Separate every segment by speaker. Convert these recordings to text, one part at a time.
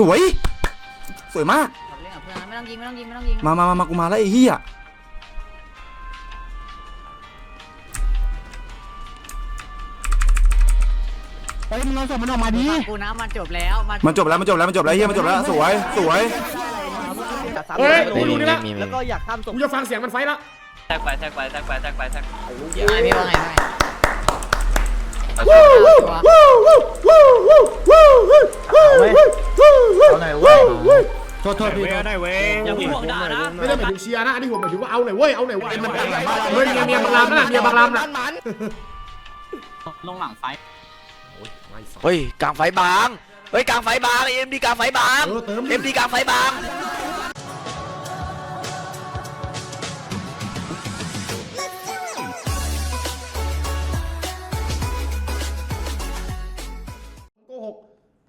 Speaker 1: สวย สวยมาก
Speaker 2: เล่นกับเพื่อนไม่ต้องยิงไม่ต้องยิงไม่ต้องยิง
Speaker 1: มามามามากูมาแล้วไอ้เหี้ย
Speaker 3: เฮ้ยมึงเอาศพมันออกมาดิ
Speaker 2: กูนะมันจบแล้วมัน
Speaker 1: มันจบแล้วมันจบแล้วมันจบแล้วเหี้ยมันจบแล้ว สวย สวย
Speaker 4: เฮ้ย
Speaker 5: ไม่
Speaker 4: ดู
Speaker 5: มี
Speaker 4: นี่
Speaker 5: ไม่
Speaker 4: ละ
Speaker 5: มีไม่
Speaker 3: แล้ว
Speaker 5: มี
Speaker 3: ก็อยากข้ามศพ
Speaker 4: กูจะฟังเสียงมันไฟละ
Speaker 6: แทกไปแทกไปแทกไปแทกไปแทก
Speaker 2: ไอพี่ว่าไงว่าไง
Speaker 3: โทษโทษพี่
Speaker 4: ได้เว้ย
Speaker 6: อย่าพูดห่วงด่านะ
Speaker 4: ไม่ได้หมายถึงเชียร์นะอันนี้ผมหมายถึงว่าเอาหน่อยเว้ยเอาหน่อยเว้ยมันดังหลังบ้านเฮ้ยเมียเมียบางรามนะเมียบางรามนะ
Speaker 6: ลงหลังไฟ
Speaker 5: เฮ้ยกลางไฟบางเฮ้ยกลางไฟบางเอ็มดีกลางไฟบาง
Speaker 4: เออเติม
Speaker 5: เอ็มดีกลางไฟบาง
Speaker 4: โกหก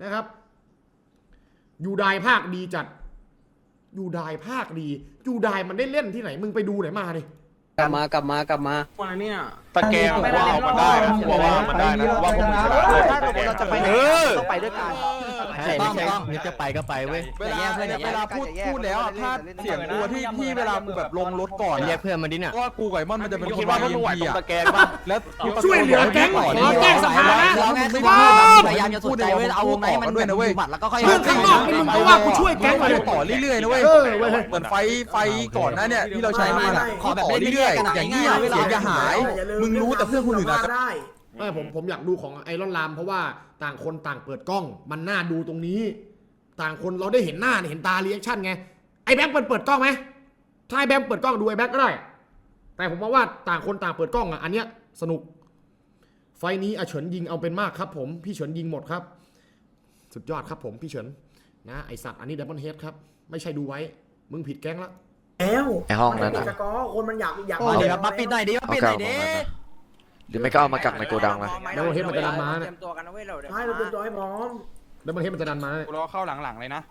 Speaker 4: นะครับยูไดภาคดีจัด ยูไดภาคดียูไดมันได้เล่นที่ไหนมึงไปดูไหนมาดิ
Speaker 3: กลับมากลับมากลับมา
Speaker 7: ตะแกรงผมว่าเอามันได้นะผมว่าเอามันได้นะว่าผมชนะเลย
Speaker 3: ถ้าเราจะไปไหน
Speaker 1: เออ
Speaker 3: ต้องไปด้วยกัน
Speaker 5: ใช่ไม่ใช่จะไปก็ไปเว้ย
Speaker 3: เวลาเวลาพูดพูดแล้วอะถ้าเสียงกลัวที่ที่เวลากูแบบลงรถก่อน
Speaker 5: เรียกเพื่อนมาดิเนี่ย
Speaker 3: ว่ากูกับไอ้มอนมันจะเป็น
Speaker 7: คิดว่าพวกมึงไหวตรงตะแกรงป่ะ
Speaker 3: แล้ว
Speaker 4: ช่วยเหลือแก๊งขอแจ้งสภานะ
Speaker 3: เราไม่
Speaker 5: พยายามจะสนใจเว้ยเอาวงในมัน
Speaker 3: ด้วยนะเว้ย
Speaker 5: บัตรแล้วก็ค่อย
Speaker 4: เรื่องข้างนอกนี่มึงก็ว่ากูช่วยแก๊งมาเลย
Speaker 3: ต่อเรื่อยๆนะเว้ย
Speaker 4: เออเว้ย
Speaker 3: เหมือนไฟไฟก่อนหน้าเนี่ยที่เราใช้มาน่ะขอแบบเรื่อยๆอย่างนี้เสียงจะหาย มึงรู้แต่เพื่อนคนอื่นอาจจะ
Speaker 4: ไม่ผมผมอยากดูของไอรอนลามเพราะว่าต่างคนต่างเปิดกล้อง มันน่าดูตรงนี้ ต่างคนเราได้เห็นหน้าเห็นตาเรีแอคชั่นไงไอแบงค์เปิดเปิดกล้องไหมถ้าไอแบงค์เปิดกล้องดูไอแบงค์ก็ได้ แต่ผมมองว่าต่างคนต่างเปิดกล้องอะอันเนี้ยสนุก ไฟล์นี้อาเฉินยิงเอาเป็นมากครับ ผมพี่เฉินยิงหมดครับ สุดยอดครับผมพี่เฉินนะไอสัตว์อันนี้ดับเบิลเฮดครับไม่ใช่ดูไว้ มึงผิดแก๊งละ
Speaker 8: แล้ว
Speaker 5: ไอห้องนั้น
Speaker 8: มั
Speaker 5: อะ
Speaker 8: ติดสกอร์คนมันอยากอยาก
Speaker 5: เอาเดี๋ยวมาปิดหน่อยดิมาปิดหน่อยดิ หรือไม่ก็เอามากักในโกดังนะ
Speaker 4: ดับเบิลเฮดมันจะดันมา
Speaker 2: เต
Speaker 4: เนี่ย
Speaker 2: รียมตัวกันนะเว้ยเรา
Speaker 8: ใช่เราเตรียมตัวให้พร้อม
Speaker 4: ดับเบิลเฮดมันจะดันมาเนี่ย
Speaker 7: กูรอเข้าหลังๆเลยนะ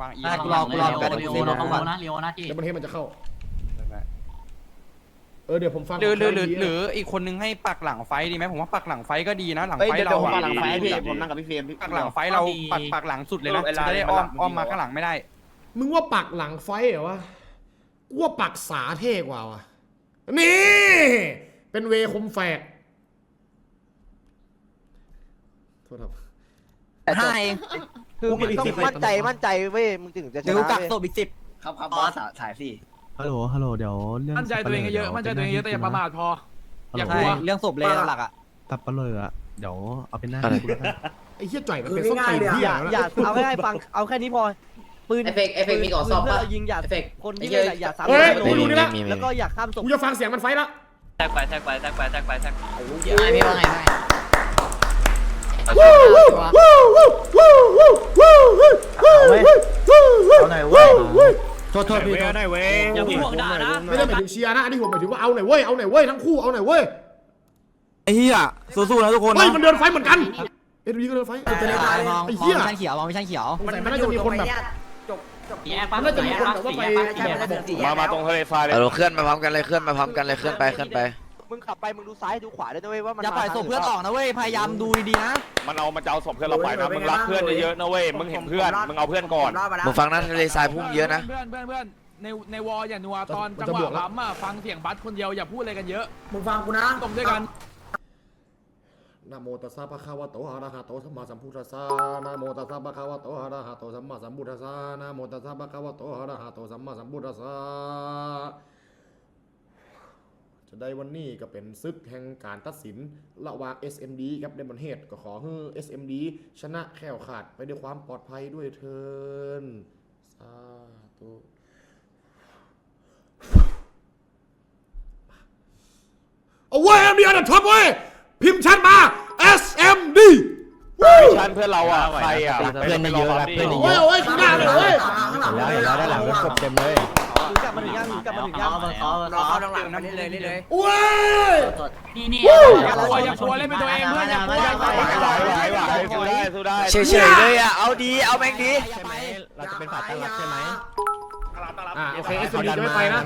Speaker 7: วางอี
Speaker 6: รอรอกันเรียวเราต้องรู้นะเรียวนะที่
Speaker 4: ดับเบิลเฮดมันจะเข้า เออเดี๋ยวผมฟัง
Speaker 7: หรือหรือหรือ
Speaker 4: ขง
Speaker 7: หรืออีกคนนึงให้ปักหลังไฟดีไหมผมว่าปักหลังไฟก็ดีนะ หลัง
Speaker 3: เฮ้ย
Speaker 7: ไฟ
Speaker 3: เดี๋ยว
Speaker 7: เรา
Speaker 3: ผม
Speaker 7: อะ
Speaker 3: ปักหลังไฟให้พี่ผมนั่งกับพี่เฟรม
Speaker 7: ปักหลังไฟเราปักปักหลังสุดเลยนะจะได้อ้อมอ้อมมาข้างหลังไม่ได้
Speaker 4: มึงว่าปักหลังไฟเหรอวะกูว่าปักสาเท่กว่าวะนี่ เป็นเวคมแฝกโทษครับ
Speaker 5: ห้าเอง
Speaker 3: คือมึงต้องมั่นใจมั่นใจเว้ยมึงถึงจะช
Speaker 5: เดี๋ยว
Speaker 3: นะ
Speaker 5: กัก
Speaker 3: เว้ย
Speaker 5: ศพอีกสิบ
Speaker 3: ครับครับบอสถ่ายสิ
Speaker 9: ฮัลโหล ฮัลโหล เดี๋ยวเรื่อง
Speaker 6: มั่นใจตัวเองเยอะมั่นใจตัวเองเยอะแต่อย่าประมาทพอ อย่า กลั
Speaker 9: ใช่
Speaker 6: ว
Speaker 5: เรื่องศพเลยหลักอะ
Speaker 9: ตับปะเลยอะเดี๋ยวเอาเป็นหน้า
Speaker 5: อะไร
Speaker 9: ที่กูแล้วกัน
Speaker 4: ไอ้เหี้ยจ่อยมัน
Speaker 8: คือ
Speaker 4: เป็นส้น
Speaker 8: ง่าย
Speaker 4: ตีน
Speaker 8: ๆเลย
Speaker 4: เหี้ย
Speaker 8: อะ
Speaker 3: อย่าเอาแค่ฟังเอาแค่นี้พอ ปืน
Speaker 2: เอฟเฟกเอฟเฟกมีก่อนสอบ
Speaker 3: ปืน
Speaker 2: ป่ะ
Speaker 3: เพื่ยิงอย่า
Speaker 2: เอฟเฟก
Speaker 3: คนที่เล่นอะอย่าซ้ำ
Speaker 4: เฮ้ย
Speaker 5: ไม่
Speaker 4: ดู
Speaker 5: มี
Speaker 4: นี่
Speaker 5: ไม่
Speaker 4: ละ
Speaker 5: มีไม่
Speaker 3: แล้ว
Speaker 5: มี
Speaker 3: ก็อยากข้ามศพ
Speaker 4: กูจะฟังเสียงมันไฟละ
Speaker 6: แทกไปแทกไปแทกไปแทกไปแทก
Speaker 2: ไอพี่ว่าไงว่าไง
Speaker 3: เอาไหนเว้ยโทษโทษพี่โทษ
Speaker 6: อย่าพูดห่วงด่านะ
Speaker 4: ไม่ได้หมายถึงเชียร์นะอันนี้ผมหมายถึงว่าเอาหน่อยเว้ยเอาหน่อยเว้ยทั้งคู่เอาหน่อยเว้ย
Speaker 1: ไอ้เหี้ยสู้ๆนะทุกคน
Speaker 4: เฮ้ย
Speaker 1: นะ
Speaker 4: มันเดินไฟเหมือนกันเอ็ดวีก็เดินไฟ
Speaker 2: มอง
Speaker 4: ไอ้เหี้ย
Speaker 5: ชั้นเขียวมองไม่ชั้นเขียว
Speaker 4: สงสัยมันน่าจะมีคนแบบ
Speaker 8: จบจบ
Speaker 6: แย่ปั๊
Speaker 4: มันน่าจะมีคนแบบว่าไป
Speaker 8: ใช่มันจะสี่แย
Speaker 7: มากมาตรงทะเลทรายเลย
Speaker 5: เออเคลื่อนมาพร้อมกันเลยเคลื่อนมาพร้อมกันเลยเคลื่อนไปเคลื่อนไป
Speaker 3: มึงขับไปมึงดูซ้ายดูขวาด้วยนะเว้ยว่ามัน
Speaker 5: อย่าปล่อยศพเพื่อนออกนะเว้ย พยายามดูดีๆนะ
Speaker 7: มันเอามาเจ้าศพเพื่อนเราไปนะ มึงรักเพื่อนเยอะๆนะเว้ย มึงเห็นเพื่อน มึงเอาเพื่อนก่อน
Speaker 8: รอดมาแล้ว
Speaker 5: มึงฟังนะทะเลทรายพุ่งเยอะนะ
Speaker 6: เพื่อนเพื่อนเพื่อนในในวอลอย่านัวตอนจังหวะปั๊มอะฟังเสียงบัสคนเดียวอย่าพูดอะไรกันเยอะ
Speaker 8: มึงฟังกูนะ
Speaker 6: ตรงด้วยกัน
Speaker 4: นะโมตัสสะภะคะวะโตอะระหะโตสัมมาสัมพุทธัสสะนะโมตัสสะภะคะวะโตอะระหะโตสัมมาสัมพุทธัสสะนะโมตัสสะภะคะวะโตอะระหะโตสัมมาสัมพุทธัสสะจะได้วันนี้ก็เป็นซึกแห่งการตัดสินระหว่าง SMD กับเดมอนเฮดก็ขอให้ SMD ชนะแข่วขาดไปด้วยความปลอดภัยด้วยเทินสาธุเอาเว้ยมีอันดับท็อปเว้ พิมพ์ชัดมา SMD
Speaker 7: ชันเพื่อนเราอะใครอะ
Speaker 5: เพื่อนเยอะรักเพื่อนเย
Speaker 4: เว้ย
Speaker 5: อะ
Speaker 4: เอาเว้ยข้างหน้าเลยเว้ย
Speaker 8: ข้างหลัง
Speaker 9: เห็นแล้วเห็นแล้วด้านหลังเป็นศพเต็มเลย
Speaker 3: มึงกลับมาถึงยังมึงกลับมาถึงยัง
Speaker 2: รอเข้าดังหลังมาเรื่อยๆเรื่อย
Speaker 4: เว้ย
Speaker 6: นี่นี่อย่ากลัวอย่ากลัวเล่นเป็นตัวเองเพื่อนอย่ากลัวอย่ากลัว
Speaker 7: ไหวไหวไหวสู้ได้สู้ได้
Speaker 5: เฉยๆเลยอะเอาดีเอาแม่งดี
Speaker 9: ใช่ไหมเราจะเป็นฝ่ายตั้งรับใช่ไหม
Speaker 7: ตลับตลับ
Speaker 4: อ่าโอเคเอสบีจะไม่ไปนะ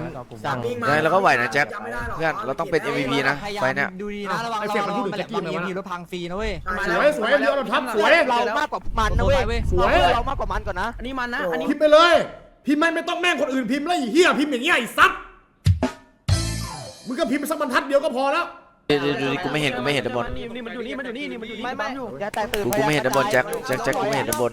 Speaker 8: สั่งวิ่งมา
Speaker 5: ไงเราก็ไหวนะแจ็ค
Speaker 8: จำไม่ได้หรอก
Speaker 5: เพื่อนเราต้องเป็น MVP นะไฟเนี่ย
Speaker 3: ดูดีนะระวัง
Speaker 4: ไอ้เฟรมมันพูดถึงแจ็คกี้ไหมวะ
Speaker 3: รถพังฟรีนะเว้ย
Speaker 4: สวยสวยเดียวเราทับสวย
Speaker 3: เรามากกว่ามันนะเว้ย
Speaker 4: สวย
Speaker 3: เรามากกว่ามันก่อนนะ
Speaker 2: อันนี้มันนะอันนี้
Speaker 4: พิมพ์ไปเลยพิมพ์ไม่ไม่ต้องแม่งคนอื่นพิมพ์แล้วไอ้เหี้ยพิมพ์อย่างเงี้ยไอ้ซัดมึงก็พิมพ์สักบรรทัดเดียวก็พอแล้ว
Speaker 5: ดูดูดูดิกูไม่เห็นกูไม่เห็นด้านบน
Speaker 6: นี่มันอยู่นี่มันอยู่นี่นี่มันอยู่นี่
Speaker 3: ไม่ไม่อย่าแตกตื่น
Speaker 5: กูกูไม่เห็นด้านบนแจ็คแจ็คแจ็คกูไม่เห็นด้านบน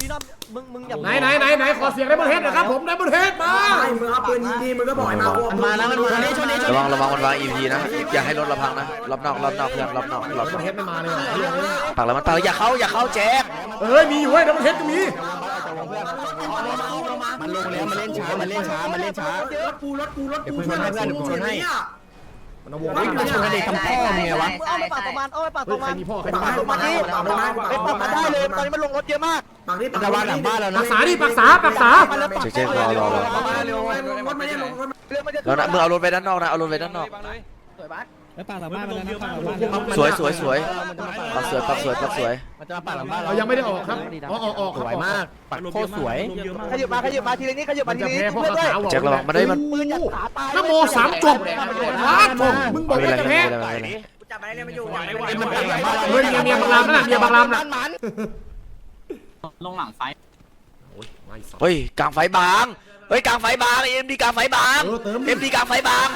Speaker 3: มึงมึงอย่า
Speaker 4: ไหนไหนไหนไหนขอเสียงไดมอนเฮดนะครับผมไดมอนเฮดมา
Speaker 8: ไอ้มึงเอาปืนยิงดีมึงก็บอกให้มาพวก
Speaker 3: มาแล้วมันมาแล้วชนนี้ชน
Speaker 5: ระวังระวังมันวาง EP นะอย่าให้รถเราพังนะรอบนอกรอบนอกเพื่อนรอบนอกรอบ
Speaker 4: ได
Speaker 5: น
Speaker 4: ม
Speaker 5: อ
Speaker 4: อกนเฮดไม่มาเลยว่ะเหี้ย
Speaker 5: ปักแล้วมันปักแล้วอย่าเข้าอย่าเข้าแจ็ค
Speaker 4: เอ้ยมีอยู่เว้ยไดมอนเฮดก็มี
Speaker 3: มันลงแล้วมันเล่นช้ามันเล่นช้ามันเล่นช้าร
Speaker 8: ถกูรถกูรถกู
Speaker 3: เดี๋ยวกูชนให้เพื่อนเดี๋ยวกูชนให้
Speaker 4: มันเอาวง
Speaker 3: เฮ้ยมันชนกันเด็กทำพ่อมึงไงวะเอาไปปากตรงมันเอาไปปากต
Speaker 4: เฮ้
Speaker 3: ร
Speaker 4: ย
Speaker 3: ง
Speaker 4: ใคร
Speaker 3: มัน
Speaker 4: มีพ่อใคร
Speaker 8: ปาก
Speaker 4: มีพ่อ
Speaker 8: มาดิปากมา
Speaker 3: ไปปากมาได้เลยตอนนี้มันลงรถเยอะมาก
Speaker 8: ปากนี่ปาก
Speaker 3: จะวางหลังบ้านแล้ว
Speaker 4: ปั
Speaker 3: นะ
Speaker 4: กษาดิปักษาปักษา
Speaker 5: แจ็คแจ็ครอรอรอ
Speaker 8: ลงรถไม่ได้ลงรถ
Speaker 5: แล้วนะมึงเอารถไปด้านนอกนะเอารถไปด้านนอกสวยส วยสวยปักสวยปักสวยปักสวย
Speaker 3: มันจะมาปากหลังบ้าน
Speaker 4: เรายังไม่ได้ออกครับอ๋อออกออก
Speaker 3: สวยมากปักโคตรสวยขยับมาขยับมาทีละนิดขยับ
Speaker 4: มั
Speaker 3: มานที
Speaker 4: จะ
Speaker 3: ละนิ
Speaker 4: แพ้
Speaker 3: ด
Speaker 4: เพราะ
Speaker 3: เพื่อน
Speaker 4: ขา
Speaker 3: ด้วย
Speaker 4: ขาว
Speaker 5: แจ็คระวังมาได้มัน
Speaker 3: ปืนยัดขาตาย
Speaker 4: นโมสามจบว้าจบมึงบอก
Speaker 5: ไม่
Speaker 4: ว่า
Speaker 5: เป็นไร
Speaker 4: จะ
Speaker 5: ไม่
Speaker 4: แพ้
Speaker 5: เป็นไรไม่เป็นไร
Speaker 2: กูจับอะไรเนี่ยไม่อยู่
Speaker 3: ไอ้มันปักหลังบ้าน
Speaker 4: เฮ้ยเมียเมียบางรามนั่นน่ะเมียบางรามน่ะ
Speaker 3: มัน
Speaker 6: ลงหลังไฟ
Speaker 5: เฮ้ยกลางไฟบางเฮ้ยกลางไฟบางเอ็มดีกลางไฟบาง
Speaker 4: เออเติม
Speaker 5: เอ็มดีกลางไฟบาง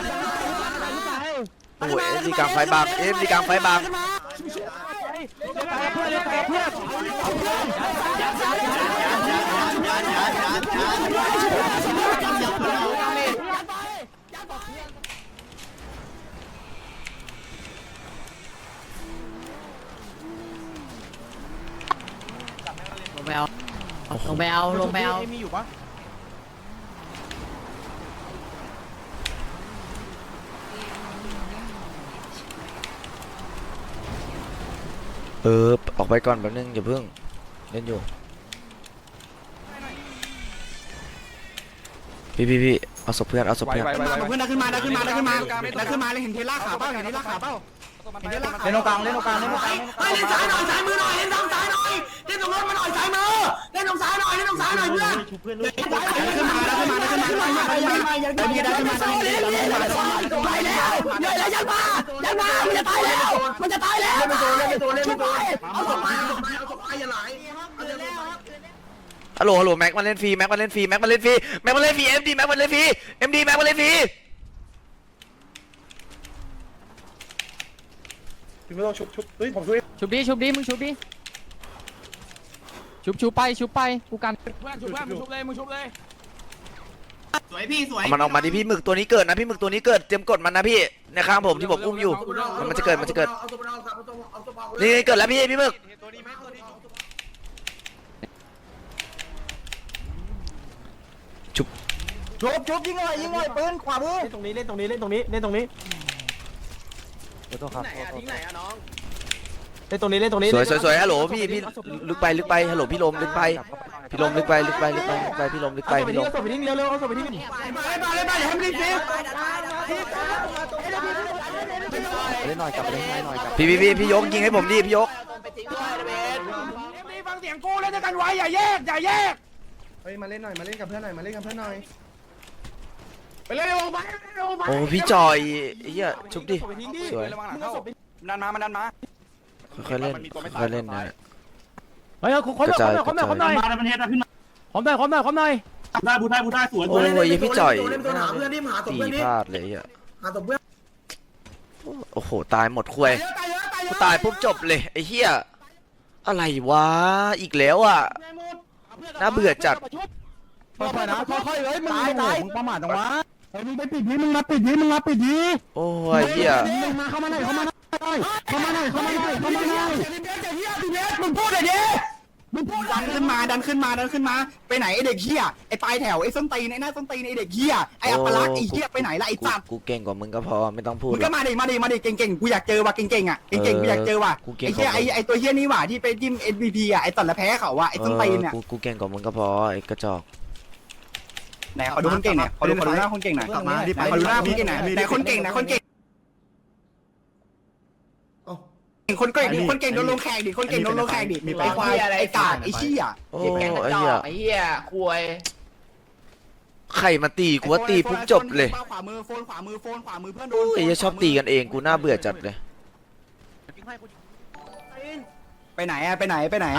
Speaker 5: โอ้ยเอ็มดีกลางไฟบางเอ็มดีกลางไฟบาง
Speaker 3: เพื่อนเพื่อน
Speaker 2: ลงไปเอาลงไปเอาลงไปเอา
Speaker 3: มีอยู่ปะ
Speaker 5: เออ ออกไปก่อนแป๊บนึงอย่าเพิ่งเล่นอยู่ พี่พี่พี่เอาศพเพื่อนเอาศพเพื่อน
Speaker 3: เพื่อนดันขึ้นมาดันขึ้นมาดันขึ้นมาดันขึ้นมาเลยเห็นเทล่าขาเป้าเห็นเทล่าขาเป้าเห็นเทล่าขาเล่นตรงกลางเล่นตรงกลางเล่นตรงกลาง
Speaker 8: เล่นซ้ายหน่อยซ้ายมือหน่อยเล่นทางซ้ายหน่อยเล่นตรงรถมาหน่อยซ้ายมือเล่นตรงซ้ายหน่อยเล่นตรงซ้ายหน่อยเพื่อน
Speaker 3: ขึ้นมาดันขึ้นมาดันขึ้นมาดันขึ้นมาดันขึ้นมาดันขึ้นมาดันขึ้นมาดันขึ้นมาดันขึ้นมา
Speaker 8: ตายแล้วเดี๋ยวยันมายันมามัน จะตายแล้ว มันจะตายแล้วเล่นไม่โดนเล่นไม่โดนเล่นไม่โดนเอาศพไปเอาศพไปเอาศพไปอย่าไหลเอาเดี๋ยว
Speaker 5: ฮัลโหลฮัลโหลแม็กมาเล่นฟรีแม็กมาเล่นฟรีแม็กมาเล่นฟรีแม็กมาเล่นฟรีเอ็มดีแม็กมาเล่นฟรีเอ็มดีแม็กมาเล่นฟรี
Speaker 6: ชุบดิชุบดิมึงชุบดิชุบชุบไปชุบไปกูกันเพื่อนชุบเพื่อนมึงชุบเลยมึงชุบเลย
Speaker 5: เอามันออกมาดิพี่หมึกตัวนี้เกิดนะพี่หมึกตัวนี้เกิดเตรียมกดมันนะพี่ในข้างผมที่ผมอุ้มอยู่ มันจะเกิดมันจะเกิด
Speaker 8: เอาศพไปเอาศพไปเอาศพเอาศพ
Speaker 5: นี่เกิดแล้วพี่พี่หมึก
Speaker 3: ชุบชุบยิงหน่อยยิงหน่อยปืนขวามือ
Speaker 9: ตรงนี้เล่นตรงนี้เล่นตรงนี้เล่นตรงนี้
Speaker 2: ไหนอะทิ้งไหนอะน้อง
Speaker 9: เล่นตรงนี้เล่นตรงนี้
Speaker 5: สวยสวยสวยฮัลโหลพี่พี่ลึกไปลึกไปฮัลโหลพี่ลมลึกไปพี่ลมลึกไปลึกไปลึกไปลึกไปพี่ลมลึกไป
Speaker 9: เอาศพไป
Speaker 5: พี่ล
Speaker 9: ทิ้ง
Speaker 5: ม
Speaker 9: เอาศพไปทิ้งเร็วๆเอาศพไปทิ้ง
Speaker 8: ไปไปไปอย่าให้มันรีบ
Speaker 9: เล่นหน่อยกลับไปเล่นหน่อยกลับ
Speaker 5: พี่พี่พี่พี่ยกยิงให้ผมดิพี่ยก
Speaker 6: นี่ฟังเสียงกูแล้วจะกันไว้อย่าแยกอย่าแยก
Speaker 9: เฮ้ยมาเล่นหน่อยมาเล่นกับเพื่อนหน่อยมาเล่นกับเพื่อนหน่อย
Speaker 6: ไปเลยลงไปลงไป
Speaker 5: โอ้พี่จอยไอ้เหี้ยชุบดิสวย
Speaker 7: ดันมามันดันมา
Speaker 5: ค่อยๆเล่นค่อยๆเล่นนะ
Speaker 6: เฮ้ยเอาขอขอหน่อยขอหน่อยขอหน่อยขอน่มาแล้วมันเฮ็แล้ขึ้นมาขอหน่อยขอหน่อยขอน่อยได้บู
Speaker 10: ได้บูได้สว
Speaker 6: นโอ้ย
Speaker 5: โอ้ยพี่จ่อย
Speaker 8: เล่นตัวหาเพื่อนรีบหาศพ
Speaker 5: ตี
Speaker 8: เพื่นดิ
Speaker 5: พลาดเลยอะ
Speaker 8: หาศพเพื่น
Speaker 5: โอ้โห ตายหมดคุยกูตายปุ๊บจบเลยไอ้เหี้ยอะไรวะอีกแล้วอะน่าเบื่อจัด
Speaker 3: ค่อยๆนะค่อยๆเฮ้ยมึงตายมึงประมาทจังวะเฮ้ยมึงไปปิดดีมึงมาปิดดีมึงมาปิดดี
Speaker 5: โอ้ยเหี้ย
Speaker 3: มาเข้ามาหน่อยเข้ามาน เข้ามาหน่อยเข้ามาหน่อยเข้ามาหน่อย
Speaker 8: มึงพูดเลยดิ
Speaker 3: มึงพูดดันขึ้นมาดันขึ้นมาดันขึ้นมา ไปไหนไอเด็กเหี้ยไอปลายแถวไอส้นตีนไอหน้าส้นตีนไอเด็กเหี้ยไออัปลักษณ์ไอเหี้ยไปไหนละไอ
Speaker 5: กู
Speaker 3: สัตว์
Speaker 5: กูเก่งกว่ามึงก็พอไม่ต้องพูด
Speaker 3: มึง
Speaker 5: หร
Speaker 3: ก็
Speaker 5: อก
Speaker 3: มาดิมาดิมาดิเก่งๆกูอยากเจอว่ะเก่งๆอะเก่งๆกูอยากเจอว่ะ
Speaker 5: กูเก่ง
Speaker 3: ไอเหี้ยไอไอตัวเหี้ยนี่หว่าที่ไปจิ้ม MVP อะไอตัดละแพ้เขาว่ะไอส้นตีนเนี่ย
Speaker 5: กูกูเก่งกว่ามึงก็พอไอ้กระจอก
Speaker 3: ไหนขอดูคนเก่งหน่อยขอดูขอดูหน้าคนเก่งหน่อยไหนขอดูหน้าคนเก่งหน่อยไหนคนเก่งไหนคนเก่ง คนเก่งดิคนเก่งโดนลงแข่งดิคนเก่งโดนลงแข่งดิไอควายไอกาดไอเชี่ย
Speaker 5: โอ้
Speaker 2: แกงกระ
Speaker 5: ไอ้
Speaker 2: จอ
Speaker 5: เหี้ย
Speaker 2: กไอ้เหี้ยควย
Speaker 5: ใครมาตีกูว่าตีปุ๊บจบเลย
Speaker 3: ขวามือโฟนขวามือโฟนขวามือเพื่อนโด
Speaker 5: โอ้
Speaker 3: น
Speaker 5: ยจะชอบตีกันเองกูน่าเบื่อจัดเลย
Speaker 3: ไปไหนอะไปไหนไปไหน
Speaker 11: ไ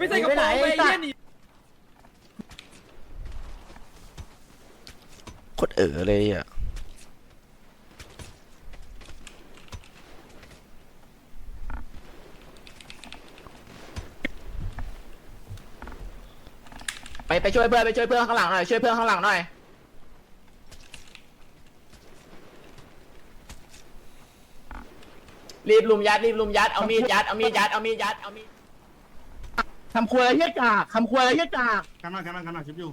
Speaker 11: ม่ใส่กระโปรงไปเยี่ยนี่
Speaker 5: โคตรเอ๋อเลยอะ
Speaker 12: ไปไปช่วยเพื่อนไปช่วยเพื่อนข้างหลังหน่อยช่วยเพื่อนข้างหลังหน่อยรีบลุมยัดรีบลุมยัดเอามีดยัดเอามีดยัดเอามีดยัดเอามีด
Speaker 13: ทำครัวอะไรเหี้ยกากทำครัวอะไรเหี้ยกาก
Speaker 10: กันมากันมากันมาชิปอยู่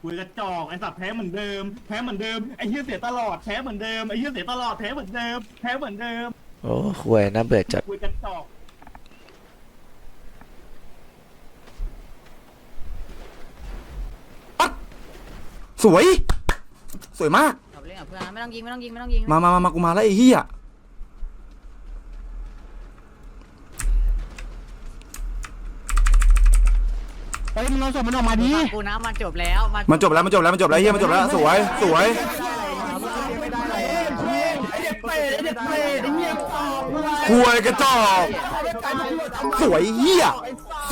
Speaker 10: คุยกระจอกไอ้สัตว์แพ้เหมือนเดิมแพ้เหมือนเดิมไอ้เหี้ยเสียตลอดแพ้เหมือนเดิมไอ้เหี้ยเสียตลอดแพ้เหมือนเดิมแพ้เหมือนเดิม
Speaker 5: โอ้คุยน่าเบื่อจัด
Speaker 10: คุยกระจอก
Speaker 1: สวย สวยมาก
Speaker 14: จบเล่นกับเพื่อนนะไม่ต้องยิงไม่ต้องยิงไม่ต้องยิง
Speaker 1: มามามามากูมาแล้วไอ้เหี้ย
Speaker 13: เฮ้ยมึงลองส่งมันออกมาดิ
Speaker 14: ฟังกูนะมันจบแล้ว
Speaker 1: มันจบแล้วมันจบแล้วมันจบแล้วเหี้ยมันจบแล้วสวยสวย
Speaker 13: เปรตไอ้เด็กเปรตไอ้เหี้ย
Speaker 1: คุยกระจอกสวยเหี้ย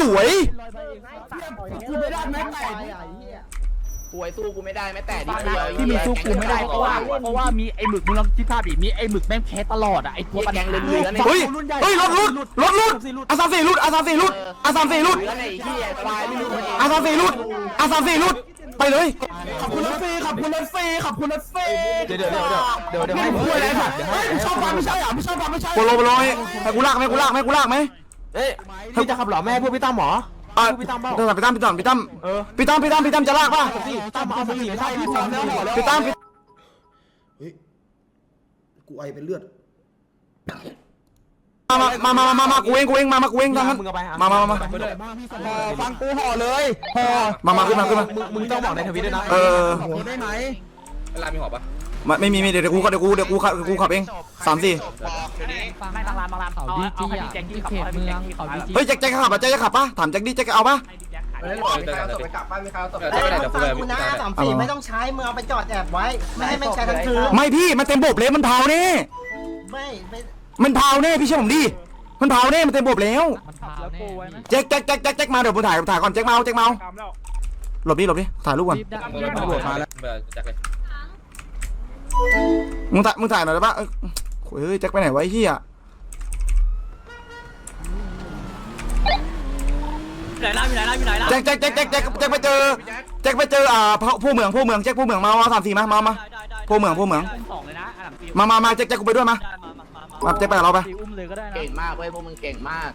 Speaker 1: สวย
Speaker 13: กูไม่ได้แม้แต่
Speaker 12: ป่วยสู้กูไม่ได้แม้แต่นิด
Speaker 11: ที่มีสู้กูไม่ได้เพราะว่าเพราะว่ามีไอ้หมึกมึงลองคิดภาพดิมีไอ้หมึกแม่งแพ้ตลอดอะไอ้ตัวปัญ
Speaker 12: แก
Speaker 11: หาง
Speaker 12: เหลือๆใน
Speaker 1: เฮ้ยเฮ้ยรถรุดรถรุดอาซามสี่รุดอาซามสี่รุดอาซามสี่รุด
Speaker 12: เหลือในที่ควายไม่รู้มันเอง
Speaker 1: อาซามสี่รุดอาซามสี่รุดไปเลย
Speaker 13: ขอบคุณรถฟรีขอบคุณรถฟรีขอบคุณรถฟรี
Speaker 11: เดี๋ยวเดี๋ยวเดี๋ยวเดี๋ยวเดี๋ยว
Speaker 13: ให้พูดอะไรค่ะเฮ้ยมึงชอบฟังไม่ใช่เหรอไม่ชอบฟังไม่ใช่
Speaker 1: โปโลโปโลให้ให้กูลากไหมกูลากไหมกูลากไหม
Speaker 13: เอ้ยพี่จะขับหล่อแม่พูดพี่ตั้มหมอ
Speaker 1: อะพี่ตั้มพี่ตั้มพี่ตั้มพี่ตั้มพี่ตั้มพี่ตั้มพี่ตั้มจะลากป่ะ
Speaker 13: พี่ตั้มเอามือถือใช่พี่พร้อมแล้วหมอแล้ว
Speaker 1: พี่ตั้มพี่
Speaker 4: เฮ้ยกูไอเป็นเลือด
Speaker 1: มามามามามามากูเองกูเองมามากูเองทางนั้น
Speaker 13: มึงเอาไป
Speaker 1: มามามามา
Speaker 13: ฟังกูห่อเลยห่อ
Speaker 1: มามาขึ้นมาขึ้นมา
Speaker 13: มึงมึงต้องบอกในทวิตด้วยนะ
Speaker 1: เออ
Speaker 13: ได้ไหม
Speaker 1: ไม่ไม่มีไม่เดี๋ยวเดี๋ยวกูเดี๋ยวกูเดี๋ยวกูขับกูขับเองสามสี่
Speaker 11: ไม่บางรามบางรามเอาเอาให้พี่แจ็คที่ขับให้พี่แจ็คที่ขับ
Speaker 1: เฮ้ยแจ็คแจ็คขับอะแจ็คจะขับป่ะถามแจ็คดิแจ็คจะเอาป่ะ
Speaker 11: ให้พี่แจ็คขาย
Speaker 12: เฮ้ยหลอกไปกลับไปกลับบ้านไม่เข้าตบ
Speaker 13: เอ้ยมึงฟังกูนะสามสี่ไม่ต้องใช้มึงเอาไปจอดแอบไว้ ไม่ให้แม่งใช้ทั้งคืน
Speaker 1: ไม่พี่มันเต็มบบเลยมันเผาแน่
Speaker 13: ไม่ไม่
Speaker 1: มันเผาแน่พี่เชื่อผมดิมันเผาแน่มันเต็มบบแล้ว
Speaker 11: แล้วโกไว้ไหม
Speaker 1: แจ็คแจ็คแจ็คแจ็คแจ็คมาเดี๋ยวผมถ่ายผมถ่ายก่อนแจ็คมาเอาแจ็คมาเอา
Speaker 11: ตามแล้ว
Speaker 1: หลบดิหลบดิถ่ายรูปก่อน
Speaker 11: ตำรวจ มาแล้ว
Speaker 1: มึงถ่ายมึงถ่ายหน่อยได้ปะเอ้ยโอ้ยเฮ้ยแจ็คไปไหนวะไอ้เหี้ย
Speaker 14: ไหนล่ะอยู่ไหนล่ะอยู่ไหนล่ะ
Speaker 1: แจ็คแจ็คแจ็คแจ็คแจ็คแจ็คไปเจอแจ็คไปเจออ่าผู้เมืองผู้เมืองแจ็คผู้เมืองมามาสามสี่มามามาผู้เมืองผู้เมือง
Speaker 11: สองเลยนะอันดับสี่
Speaker 1: มามามาแจ็คแจ็คกูไปด้วยมามาแจ็คไปกับเราไป
Speaker 11: สี่อุ้มเลยก็ได้นะ
Speaker 12: เก่งมากเว้ยพวกมึงเก่งมาก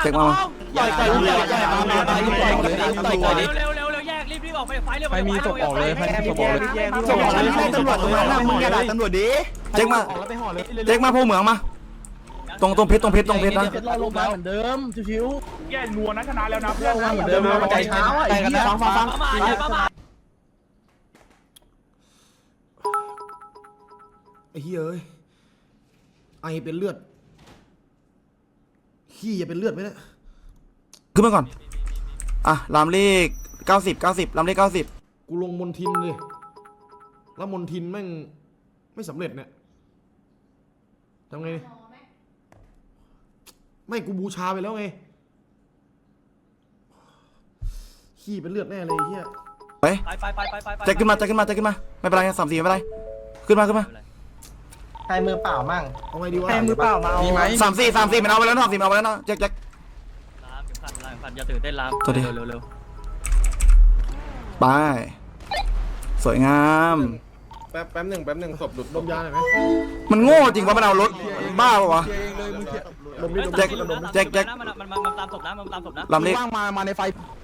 Speaker 1: เช็คมามา
Speaker 13: ต่อยก่ใหญ่อยามานต่อยก่อนต่อยก่อน
Speaker 14: เร็วเร็วเร็วเร็วแยกรีบรีบออกไปไฟเร็ว
Speaker 11: ไปมีศพออกเลยใครมีตพออกเลย
Speaker 13: แยกศพออกเลยตำรวจตางนั้นมึงาด่าตำรวจดิ
Speaker 1: เช็คมา
Speaker 13: เช็
Speaker 1: คมาพวกเหมืองมาตรงตรงเพชรตรงเพชรตรงเพชรนะ
Speaker 13: เราลงมาเหมือนเดิมชิวชิว
Speaker 11: แย่นัวนะชนะแล้วนะเพื่อน
Speaker 13: เหมือนเดิมมาใจเช้าไอ้เหี้ฟังฟังฟัง
Speaker 4: ไอ้เหี้ยเอ้ยไอเป็นเลือด ขี้อย่าเป็นเลือดไหมเนี่ย
Speaker 1: ขึ้นมาก่อน อะลามเลขเก้าสิบเก้าสิบลามเลขเก้าสิบ
Speaker 4: กูลงมนทินเลยแล้วมนทินแม่งไม่สำเร็จเนี่ยทำไงดิไม่กูบูชาไปแล้วไงขี้เป็นเลือดแน่เลยไอ้เฮีย
Speaker 1: ไป
Speaker 14: ไปไปไปไปไป
Speaker 1: แจ็คขึ้นมาแจ็คขึ้นมาแจ็คขึ้นมา ไม่เป็นไรสามสี่ไม่เป็นไร ขึ้นมาขึ้นมา
Speaker 13: ใครมือเปล่ามั่ง
Speaker 4: เอาไงดีวะ
Speaker 13: ใครมือเปล่ามาเอา
Speaker 1: สามสี่สามสี่มันเอาไปแล้วนะสามสี่มันเอาไปแล้วนะแจ็คแจ็ค
Speaker 14: ลามเก็บขันลามขันอย่าตื่นเต้นลาม
Speaker 1: ตัวเดียว
Speaker 14: เร็วเร็ว
Speaker 1: ไปสวยงาม
Speaker 13: แป๊บแป๊บหนึ่งแป๊บหนึ่งศพหลุด
Speaker 4: ดมยาหน่อยไหม
Speaker 1: มันโง่จริงว่ามันเอารถบ้าปะวะ
Speaker 4: ดมดิดม
Speaker 1: แจ็ค
Speaker 4: ดิดมดิ
Speaker 1: แจ็คแจ็ค
Speaker 14: มันมันมันตามศพนะมันตามศพนะ
Speaker 1: ลำเลข
Speaker 13: ว่างมา มาในไฟ
Speaker 14: เลขอะไร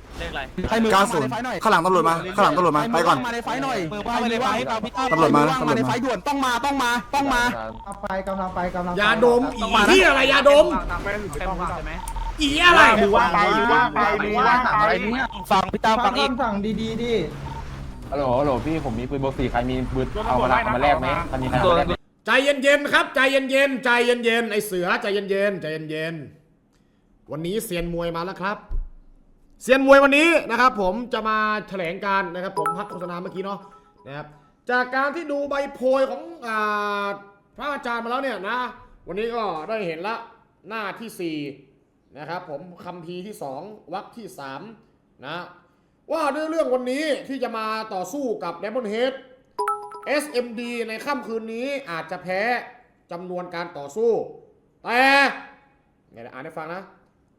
Speaker 13: ใครมือ
Speaker 1: เก้า
Speaker 13: ว่าง
Speaker 1: ศู
Speaker 13: มาน
Speaker 1: ย์
Speaker 13: ในไฟหน่อย
Speaker 1: ข้างหลังตำรวจมาข้างหลังตำรวจมาไปก่อน
Speaker 13: มาในไฟหน่อยมือว่างมาในไฟพี่ตั้ม
Speaker 1: ตำรวจมา
Speaker 13: ว่างมาในไฟด่วนต้องมาต้องมาต้องมา
Speaker 4: ยาดมอีที่อะไรยาดมอีอะไร
Speaker 10: มือว่างไปมือว่างไปมือว่างไป
Speaker 13: ฟังพี่ตั้มฟังอีก
Speaker 8: ฮัลโหลฮัลโหลพี่ผมมีปืนโบสี่ใครมีปืนเอามาเอามาแลกไหมใครมีใครเอามาแลกไหม
Speaker 4: ใจเย็นๆครับใจเย็นๆใจเย็นๆไอเสือใจเย็นๆใจเย็นๆวันนี้เซียนมวยมาแล้วครับ เซียนมวยวันนี้นะครับผมจะมาแถลงการนะครับผมพักโฆษณาเมื่อกี้เนาะนะครับจากการที่ดูใบโพยของอาพระอาจารย์มาแล้วเนี่ยนะ วันนี้ก็ได้เห็นละหน้าที่ 4 นะครับผมคำพีที่ 2วรรคที่ 3 นะ ว่าด้วยเรื่องวันนี้ที่จะมาต่อสู้กับ Diamond Head SMD ในค่ำคืนนี้อาจจะแพ้จำนวนการต่อสู้ แต่ไงนะอ่านให้ฟังนะ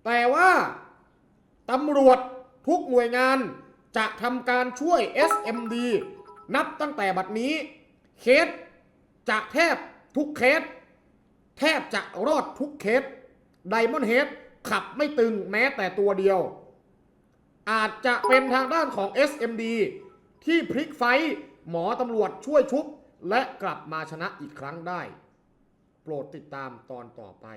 Speaker 4: แต่ว่า ตำรวจทุกหน่วยงานจะทำการช่วย SMD นับตั้งแต่บัดนี้ เคสจะแทบทุกเคส แทบจะรอดทุกเคสไดมอนด์เฮดขับไม่ตึงแม้แต่ตัวเดียว อาจจะเป็นทางด้านของ SMD ที่พลิกไฟท์หมอตำรวจช่วยชุบ และกลับมาชนะอีกครั้งได้ โปรดติดตามตอนต่อไป